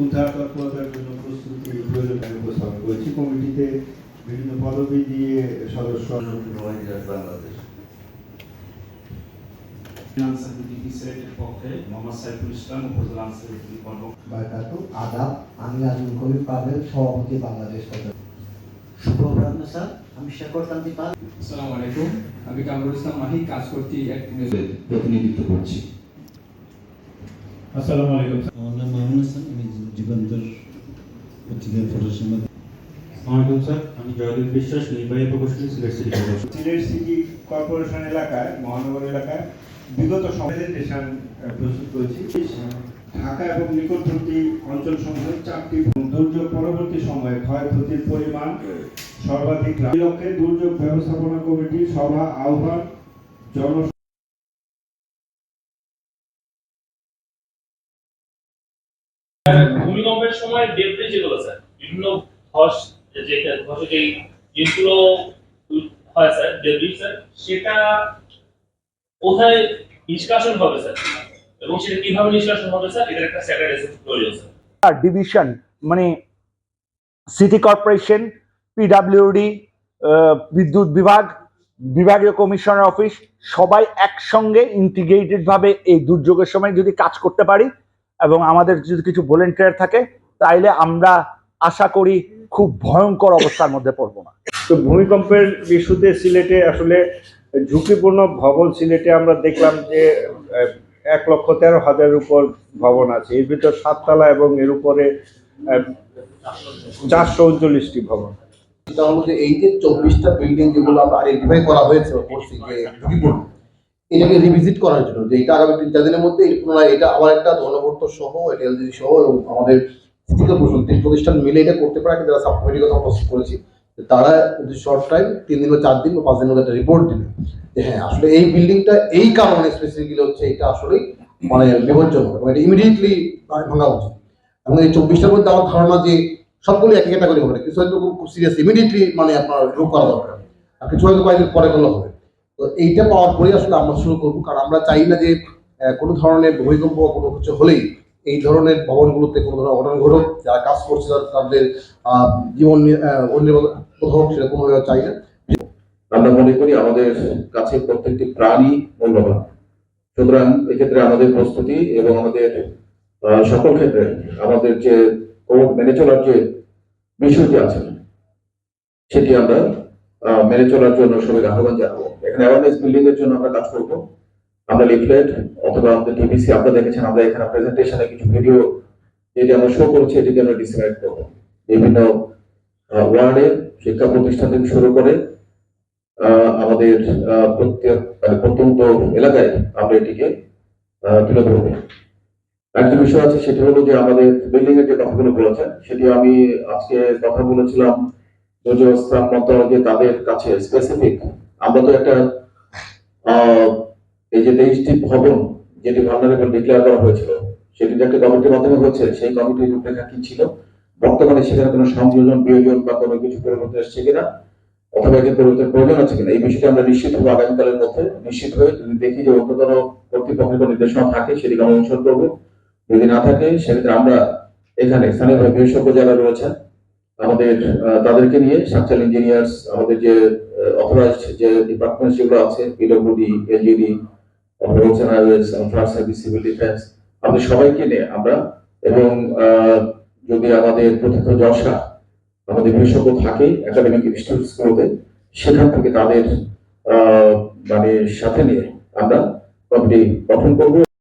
উদ্ধার তৎপরতার জন্য প্রস্তুতি প্রয়োজন আমি উপস্থাপন করেছি। কমিটিতে বিভিন্ন পদবি দিয়ে সদস্য বাংলাদেশ। আমি সভাপতি বাংলাদেশ স্যার। শেখর কান্তি পাল। আসসালামু আলাইকুম। আমি কামরুল ইসলাম মাহি কাজ করছি এক প্রতিনিধিত্ব করছি। আসসালামু আলাইকুম। আমার নাম মামুন হাসান আমি যুগান্তর পত্রিকার ফটো সম্পাদক আসসালামু স্যার। আমি জয়দীপ বিশ্বাস নির্বাহী প্রকৌশলী Sylhet city corporation. Sylhet city corporation এলাকায় মহানগর এলাকায় বিগত প্রেজেন্টেশন প্রস্তুত করেছি। ঢাকা এবং নিকটবর্তী অঞ্চল সমূহে চারটি দুর্যোগ পরবর্তী সময়ে ক্ষয়ক্ষতির পরিমাণ সর্বাধিক লক্ষ্যে দুর্যোগ ব্যবস্থাপনা কমিটি সভা আহ্বান জন সময় যেগুলো স্যার বিভিন্ন ধস, যে যেই জিনিসগুলো হয় স্যার স্যার সেটা কোথায় নিষ্কাশন হবে স্যার এবং সেটা কীভাবে নিষ্কাশন হবে স্যার এটার একটা প্রয়োজন স্যার ডিভিশন মানে সিটি কর্পোরেশন পিডাব্লিউডি বিদ্যুৎ বিভাগ, বিভাগীয় কমিশনার অফিস সবাই একসঙ্গে ইন্টিগ্রেটেড ভাবে এই দুর্যোগের সময় যদি কাজ করতে পারি, এবং আমাদের যদি কিছু ভলেন্টিয়ার থাকে তাইলে আমরা আশা করি খুব ভয়ঙ্কর অবস্থার মধ্যে পড়ব না। তো ভূমিকম্পের ইস্যুতে সিলেটে আসলে ঝুঁকিপূর্ণ ভবন সিলেটে আমরা দেখলাম যে এক লক্ষ তেরো হাজারের উপর ভবন আছে। এর ভিতর সাততলা এবং এর উপরে চারশো উনচল্লিশটি ভবন। এই যে চব্বিশটা বিল্ডিং যেগুলো আমরা আইডেন্টিফাই করা হয়েছে বা করছি যে ঝুঁকিপূর্ণ এটাকে রিভিজিট করার জন্য যে এটা আগামী তিন চার দিনের মধ্যে এই পুনরায় এটা আবার একটা সহ সহ এবং আমাদের কর্পোরেশন তিন প্রতিষ্ঠান মিলে এটা করতে পারে যারা সাব কমিটির কথা প্রস্তুত করেছি তারা শর্ট টাইম তিন দিন বা চার দিন বা পাঁচ দিনের একটা রিপোর্ট দিবে। যে হ্যাঁ আসলে এই বিল্ডিংটা এই কারণে স্পেসিফিক্যালি হচ্ছে এটা আসলেই মানে বিপজ্জনক এবং এটা ইমিডিয়েটলি ভাঙা উচিত। এবং এই চব্বিশটার মধ্যে আমার ধারণা যে সবগুলো একই ক্যাটাগরি হবে কিছু হয়তো খুব সিরিয়াস ইমিডিয়েটলি মানে আপনার রোগ করা দরকার। আর কিছু হয়তো কয়েকদিন পরে করলে হবে। তো এইটা পাওয়ার পরেই আসলে আমরা শুরু করব। কারণ আমরা চাই না যে কোনো ধরনের ভূমিকম্প কোনো কিছু হলেই এই ধরনের ভবনগুলোতে কোনো ধরনের অঘটন ঘটুক, যারা কাজ করছে তাদের- জীবন অনিরাপদ হোক সেটা চাই না। আমরা মনে করি আমাদের কাছে প্রত্যেকটি প্রাণী মূল্যবান। সুতরাং এক্ষেত্রে আমাদের প্রস্তুতি এবং আমাদের সকল ক্ষেত্রে আমাদের যে মেনে চলার যে বিষয়টি আছে, সেটি আমরা মেনে চলার জন্য সবাই আহ্বান জানাব। এখানে অ্যাওয়ারনেস বিল্ডিং এর জন্য আমরা কাজ করব। আমরা লিফলেট অথবা আমাদের টিভিসি আপনারা দেখেছেন, আমরা এখানে প্রেজেন্টেশনে কিছু ভিডিও যেটি আমরা শো করছি, এটিকে আমরা ডিসক্রাইব করব। বিভিন্ন ওয়ার্ডে শিক্ষা প্রতিষ্ঠান থেকে শুরু করে আমাদের প্রত্যেক মানে প্রত্যন্ত এলাকায় আমরা এটিকে তুলে ধরবো। একটা বিষয় আছে, সেটি হলো যে আমাদের বিল্ডিং এর যে কথাগুলো বলেছেন, সেটি আমি আজকে কথা বলেছিলাম স্থান মন্ত্রণালয় তাদের কাছে স্পেসিফিক আমরা তো একটা এই যে তেইশটি ভবন যেটি ভালনারেবল ডিক্লেয়ার করা হয়েছিল সেটি একটা কমিটির মাধ্যমে হচ্ছে, সেই কমিটির রূপরেখা কি ছিল? বর্তমানে সেখানে কোনো সংযোজন, বিয়োজন বা কোনো কিছু পরিবর্তন এসছে কিনা? অথবা একে পরিবর্তনের প্রয়োজন আছে কিনা? এই বিষয়টি আমরা নিশ্চিত হব আগামীকালের মধ্যে। নিশ্চিত হয়ে যদি দেখি যে অন্যতর কর্তৃপক্ষের কোনো নির্দেশনা থাকে সেটিকে আমরা অনুসরণ করব। যদি না থাকে, সেক্ষেত্রে আমরা এখানে স্থানীয়ভাবে বিশেষজ্ঞ যারা রয়েছেন, আমাদের তাদেরকে নিয়ে স্ট্রাকচার ইঞ্জিনিয়ার্স, আমাদের যে অথরাইজড যে ডিপার্টমেন্ট যেগুলো আছে PWD LGD fire service civil defence. আপনি সবাইকে নিয়ে আমরা এবং যদি আমাদের প্রথিত দশা আমাদের বিশেষজ্ঞ থাকে একাডেমিক ইনস্টিটিউটসগুলোতে সেখান থেকে তাদের মানে সাথে নিয়ে আমরা কমিটি গঠন করব।